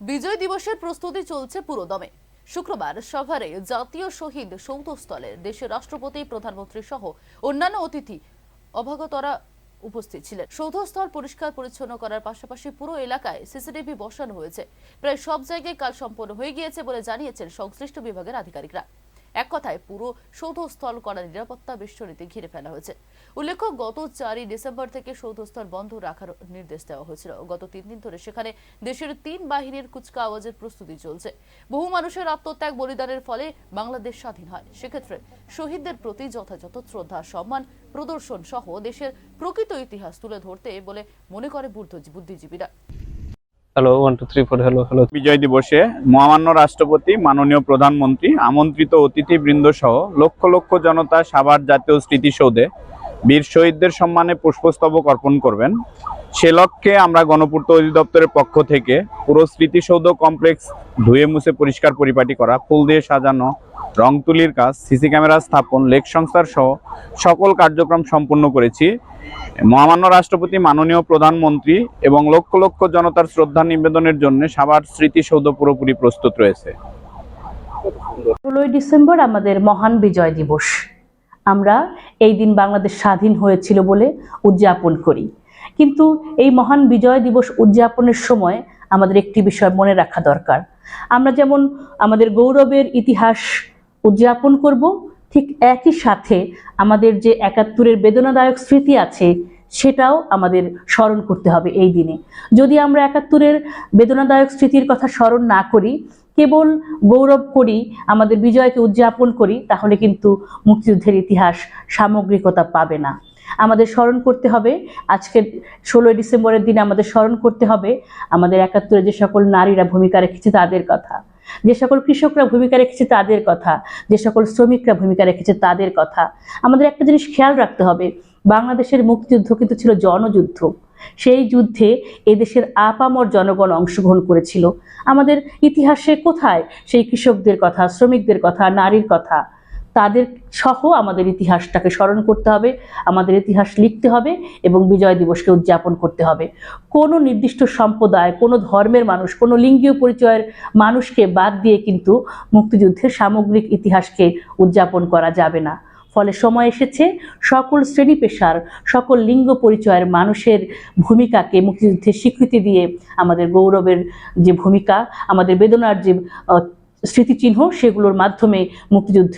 বিজয় দিবসের প্রস্তুতি চলছে পুরোদমে। শুক্রবার সভারে জাতীয় শহীদ সৌধস্থলে দেশের রাষ্ট্রপতি, প্রধানমন্ত্রী সহ অন্যান্য অতিথি অভাগতরা উপস্থিত ছিলেন। সৌধস্থল পরিষ্কার পরিচ্ছন্ন করার পাশাপাশি পুরো এলাকায় সিসিটিভি বসানো হয়েছে। প্রায় সব জায়গায় কাজ সম্পন্ন হয়ে গিয়েছে বলে জানিয়েছেন সংশ্লিষ্ট বিভাগের আধিকারিকরা। এক কথায় পুরো সৌধস্থল করার নিরাপত্তা বেষ্টনীতে ঘিরে ফেলা হয়েছে। উল্লেখ্য, গত চারই ডিসেম্বর থেকে সৌধস্থল বন্ধ রাখার নির্দেশ দেওয়া হয়েছিল। গত তিন দিন ধরে সেখানে দেশের তিন বাহিনীর কুচকাওয়াজের প্রস্তুতি চলছে। বহু মানুষের আত্মত্যাগ বলিদানের ফলে বাংলাদেশ স্বাধীন হয়। সেক্ষেত্রে শহীদদের প্রতি যথাযথ শ্রদ্ধা, সম্মান, প্রদর্শন সহ দেশের প্রকৃত ইতিহাস তুলে ধরতে বলে মনে করে বুদ্ধ- বুদ্ধিজীবীরা। Hello one two three four hello hello বিজয় দিবসে মহামান্য রাষ্ট্রপতি, মাননীয় প্রধানমন্ত্রী, আমন্ত্রিত অতিথিবৃন্দ সহ লক্ষ লক্ষ জনতা সাভার জাতীয় স্মৃতিসৌধে বীর শহীদদের সম্মানে পুষ্পস্তবক অর্পণ করবেন। সে লক্ষ্যে আমরা গণপূর্ত অধিদপ্তরের পক্ষ থেকে পুরো স্মৃতিসৌধ কমপ্লেক্স ধুয়ে মুছে পরিষ্কার পরিপাটি করা, ফুল দিয়ে সাজানো রং তুলির কাজ, সিসি ক্যামেরা স্থাপন, লেক সংস্থার সহ সকল কার্যক্রম সম্পূর্ণ করেছি। মহামান্য রাষ্ট্রপতি, মাননীয় প্রধানমন্ত্রী এবং লক্ষ লক্ষ জনতার শ্রদ্ধা নিবেদনের জন্য সাভার স্মৃতিসৌধ পুরোপুরি প্রস্তুত রয়েছে। ষোলোই ডিসেম্বর আমাদের মহান বিজয় দিবস। আমরা এই দিন বাংলাদেশ স্বাধীন হয়েছিল বলে উদযাপন করি। কিন্তু এই মহান বিজয় দিবস উদযাপনের সময় আমাদের একটি বিষয় মনে রাখা দরকার। আমরা যেমন আমাদের গৌরবের ইতিহাস উদযাপন করব। ঠিক একই সাথে আমাদের যে একাত্তরের বেদনাদায়ক স্মৃতি আছে, সেটাও আমাদের স্মরণ করতে হবে এই দিনে। যদি আমরা একাত্তরের বেদনাদায়ক স্মৃতির কথা স্মরণ না করি, কেবল গৌরব করি, আমাদের বিজয়কে উদযাপন করি, তাহলে কিন্তু মুক্তিযুদ্ধের ইতিহাস সামগ্রিকতা পাবে না। আমাদের স্মরণ করতে হবে, আজকের ষোলোই ডিসেম্বরের দিনে আমাদের স্মরণ করতে হবে, আমাদের একাত্তরে যে সকল নারীরা ভূমিকা রেখেছে তাদের কথা। যে সকল কৃষকরা ভূমিকা রেখেছে তাদের কথা, যে সকল শ্রমিকরা ভূমিকা রেখেছে তাদের কথা। আমাদের একটা জিনিস খেয়াল রাখতে হবে, বাংলাদেশের মুক্তিযুদ্ধ কিন্তু ছিল জনযুদ্ধ। সেই যুদ্ধে এদেশের আপামর জনগণ অংশগ্রহণ করেছিল। আমাদের ইতিহাসে কোথায় সেই কৃষকদের কথা, শ্রমিকদের কথা, নারীর কথা তাদের সহ আমাদের ইতিহাসটাকে স্মরণ করতে হবে, আমাদের ইতিহাস লিখতে হবে এবং বিজয় দিবসকে উদযাপন করতে হবে। কোনো নির্দিষ্ট সম্প্রদায়, কোনো ধর্মের মানুষ, কোনো লিঙ্গীয় পরিচয়ের মানুষকে বাদ দিয়ে কিন্তু মুক্তিযুদ্ধের সামগ্রিক ইতিহাসকে উদযাপন করা যাবে না। ফলে সময় এসেছে, সকল শ্রেণি পেশার, সকল লিঙ্গ পরিচয়ের মানুষের ভূমিকাকে মুক্তিযুদ্ধের স্বীকৃতি দিয়ে আমাদের গৌরবের যে ভূমিকা, আমাদের বেদনার যে স্মৃতিচিহ্ন, সেগুলোর মাধ্যমে মুক্তিযুদ্ধ